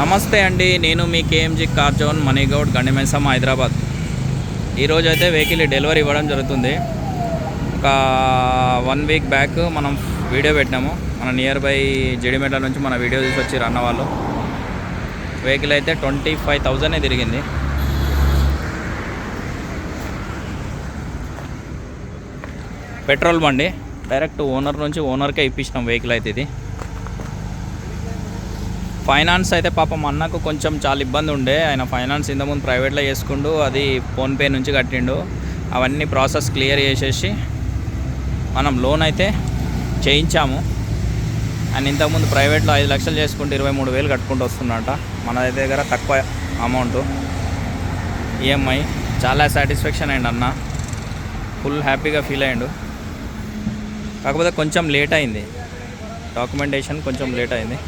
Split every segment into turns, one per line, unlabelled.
నమస్తే అండి నేను మీ KMG car zone Manigoud Gandimaisamma Hyderabad. ఈరోజు అయితే వెహికల్ డెలివరీ ఇవ్వడం జరుగుతుంది. ఒక వన్ వీక్ బ్యాక్ మనం వీడియో పెట్టినాము. మన నియర్ బై జడిమెట్ల నుంచి మన వీడియో చూసి వచ్చి రన్న వాళ్ళు. వెహికల్ అయితే ట్వంటీ ఫైవ్ థౌజండే తిరిగింది. పెట్రోల్ బండి డైరెక్ట్ ఓనర్ నుంచి ఓనర్కే ఇప్పించినాం వెహికల్ అయితే ఇది. ఫైనాన్స్ అయితే పాపం అన్నకు కొంచెం చాలా ఇబ్బంది ఉండే. ఆయన ఫైనాన్స్ ఇంతకుముందు ప్రైవేట్లో చేసుకుంటూ అది ఫోన్పే నుంచి కట్టిండు. అవన్నీ ప్రాసెస్ క్లియర్ చేసేసి మనం లోన్ అయితే చేయించాము. అండ్ ఇంతకుముందు ప్రైవేట్లో ఐదు లక్షలు చేసుకుంటే ఇరవై మూడు వేలు కట్టుకుంటూ వస్తున్నట మన దగ్గర తక్కువ అమౌంట్. ఈఎంఐ చాలా సాటిస్ఫాక్షన్ అయ్యండి అన్న. ఫుల్ హ్యాపీగా ఫీల్ అయ్యిండు. కాకపోతే కొంచెం లేట్ అయింది. డాక్యుమెంటేషన్ కొంచెం లేట్ అయింది.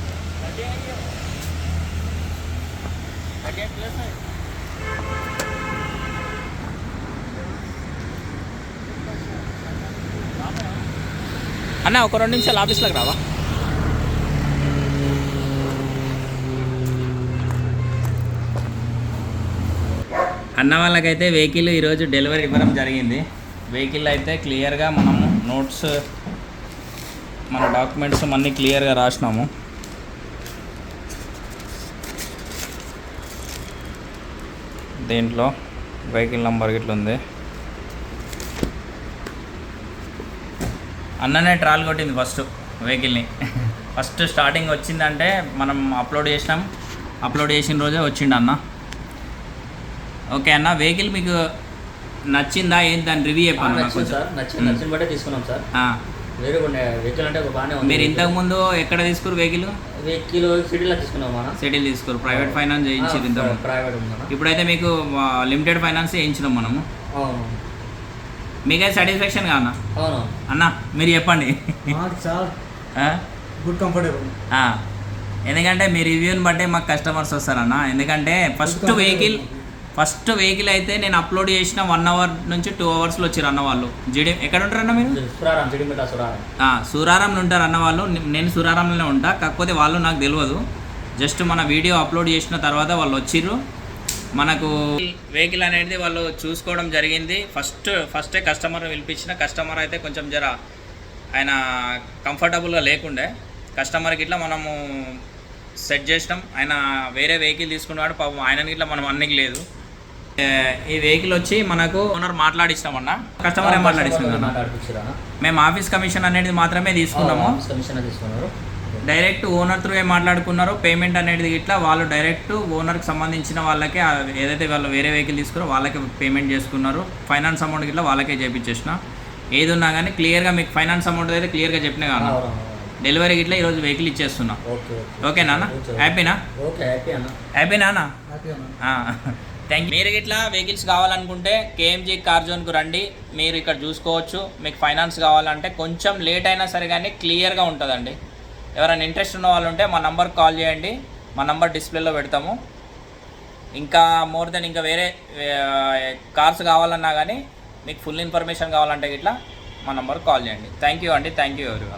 అన్న ఒక రెండు నిమిషాలు ఆఫీస్లోకి రావా? అన్న వాళ్ళకైతే వెహికల్ ఈరోజు డెలివరీ ఇవ్వడం జరిగింది. వెహికల్ అయితే క్లియర్గా మనము నోట్స్ మన డాక్యుమెంట్స్ అన్నీ క్లియర్గా రాసినాము. దీంట్లో వెహికల్ నెంబర్ ఇట్లా ఉంది. అన్ననే ట్రాల్ కొట్టింది ఫస్ట్ వెహికల్ని. ఫస్ట్ స్టార్టింగ్ వచ్చిందంటే మనం అప్లోడ్ చేసినాం. అప్లోడ్ చేసిన రోజే వచ్చిండు అన్న. ఓకే అన్న వెహికల్ మీకు నచ్చిందా ఏంటి? దాని రివ్యూ చెప్పాను
నచ్చింది సార్. నచ్చింది నచ్చిన బట్టే తీసుకున్నాం సార్. వేరే కొన్ని వెహికల్ అంటే ఒక బాగానే ఉంది
మీరు ఇంతకు ముందు ఎక్కడ తీసుకురు వెహికల్
వెహికల్ సిటీలో తీసుకున్నాం మన
సెటిల్ తీసుకురు. ప్రైవేట్ ఫైనాన్స్ చేయించారు ఇంతకు
ప్రైవేట్ ఉంది మన
ఇప్పుడైతే మీకు లిమిటెడ్ ఫైనాన్స్ చేయించినాం మనము.
అవును.
మీకైతే సాటిస్ఫాక్షన్ అన్న?
అవును.
అన్న మీరు చెప్పండి?
గుడ్ కంఫర్టబుల్
ఆ. ఎందుకంటే మీ రివ్యూని బట్టే మాకు కస్టమర్స్ వస్తారన్న. ఎందుకంటే ఫస్ట్ వెహికల్ ఫస్ట్ వెహికల్ అయితే నేను అప్లోడ్ చేసిన వన్ అవర్ నుంచి టూ అవర్స్లో వచ్చారు అన్న వాళ్ళు. జిడి ఎక్కడ ఉంటారన్న మీరు?
సురారం చిడిమిట సురారం.
ఆ, సూరారంలో ఉంటారు అన్న వాళ్ళు. నేను సూరారంలోనే ఉంటా. కాకపోతే వాళ్ళు నాకు తెలియదు జస్ట్ మన వీడియో అప్లోడ్ చేసిన తర్వాత వాళ్ళు వచ్చిర్రు. మనకు వెహికల్ అనేది వాళ్ళు చూసుకోవడం జరిగింది. ఫస్ట్ ఫస్టే కస్టమర్ పిలిపించిన కస్టమర్ అయితే కొంచెం జర ఆయన కంఫర్టబుల్గా లేకుండే. కస్టమర్కి ఇట్లా మనము సెట్ చేసినాం. ఆయన వేరే వెహికల్ తీసుకున్నాడు. పాపం ఆయనకి ఇట్లా మనం అన్నికి లేదు. ఈ వెహికల్ వచ్చి మనకు ఓనర్ మాట్లాడిస్తామన్నా. కస్టమర్ ఏం మాట్లాడిస్తున్నాం అన్న? మేము ఆఫీస్ కమిషన్ అనేది మాత్రమే తీసుకున్నాము.
కమిషన్ తీసుకున్నారు?
డైరెక్ట్ ఓనర్ త్రూ ఏం మాట్లాడుకున్నారో పేమెంట్ అనేది ఇట్లా వాళ్ళు డైరెక్ట్ ఓనర్కి సంబంధించిన వాళ్ళకే ఏదైతే వాళ్ళు వేరే వెహికల్ తీసుకున్నారో వాళ్ళకే పేమెంట్ చేసుకున్నారు. ఫైనాన్స్ అమౌంట్ ఇట్లా వాళ్ళకే చేపించేసిన ఏది ఉన్నా కానీ క్లియర్గా మీకు ఫైనాన్స్ అమౌంట్ అయితే క్లియర్గా చెప్పినా కానీ డెలివరీ ఇట్లా ఈరోజు వెహికల్ ఇచ్చేస్తున్నా.
ఓకే
ఓకేనా అన్న హ్యాపీనా
అన్న.
హ్యాపీనా అన్న
హ్యాపీ అన్న.
థ్యాంక్ యూ మీరు ఇట్లా వెహికల్స్ కావాలనుకుంటే కేఎంజీ కార్ జోన్కు రండి. మీరు ఇక్కడ చూసుకోవచ్చు. మీకు ఫైనాన్స్ కావాలంటే కొంచెం లేట్ అయినా సరే కానీ క్లియర్గా ఉంటుందండి. ఎవరైనా ఇంట్రెస్ట్ ఉన్న వాళ్ళు ఉంటే మా నంబర్కి కాల్ చేయండి. మా నంబర్ డిస్ప్లేలో పెడతాము. ఇంకా మోర్ దెన్ ఇంకా వేరే కార్స్ కావాలన్నా కానీ మీకు ఫుల్ ఇన్ఫర్మేషన్ కావాలంటే ఇట్లా మా నంబర్కి కాల్ చేయండి. థ్యాంక్ యూ అండి. థ్యాంక్ యూ ఎవరి